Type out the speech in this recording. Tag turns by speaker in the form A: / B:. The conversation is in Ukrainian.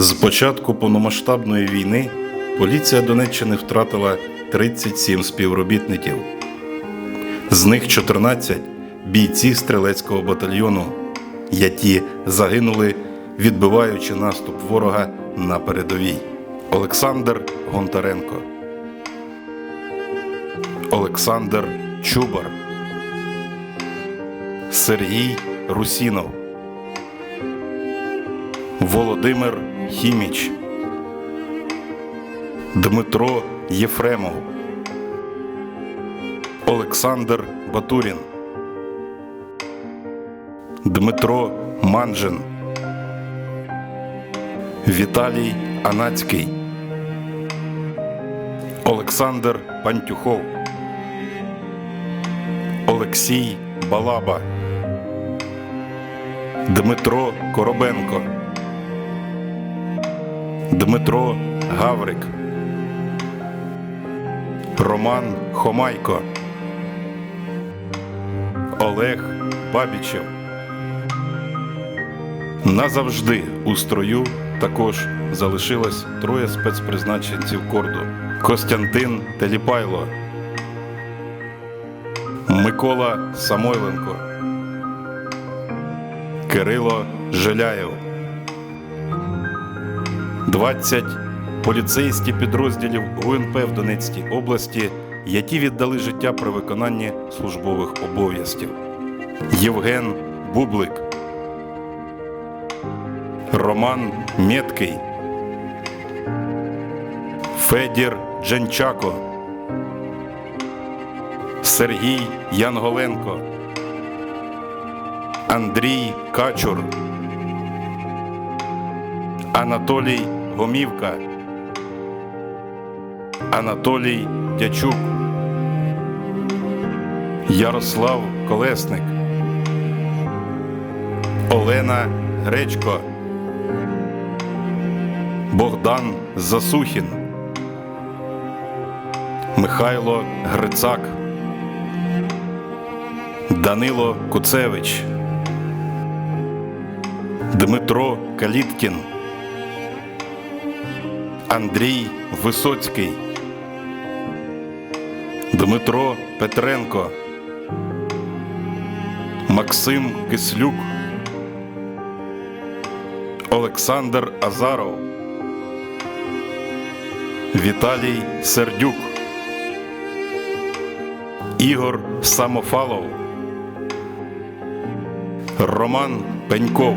A: З початку повномасштабної війни поліція Донеччини втратила 37 співробітників. З них 14 бійці стрілецького батальйону, які загинули, відбиваючи наступ ворога на передовій. Олександр Гонтаренко, Олександр Чубар, Сергій Русінов, Володимир Хіміч, Дмитро Єфремов, Олександр Батурін, Дмитро Манжин, Віталій Анацький, Олександр Пантюхов, Олексій Балаба, Дмитро Коробенко. Дмитро Гаврик, Роман Хомайко, Олег Бабічев. Назавжди у строю також залишилось троє спецпризначенців корду: Костянтин Теліпайло, Микола Самойленко, Кирило Желяєв. 20 поліцейські підрозділів ГУНП в Донецькій області, які віддали життя при виконанні службових обов'язків. Євген Бублик, Роман Меткий, Федір Дженчако, Сергій Янголенко, Андрій Качур. Анатолій Гомівка, Анатолій Дячук, Ярослав Колесник, Олена Гречко, Богдан Засухін, Михайло Грицак, Данило Куцевич, Дмитро Каліткін. Андрій Висоцький, Дмитро Петренко, Максим Кислюк, Олександр Азаров, Віталій Сердюк, Ігор Самофалов, Роман Пеньков.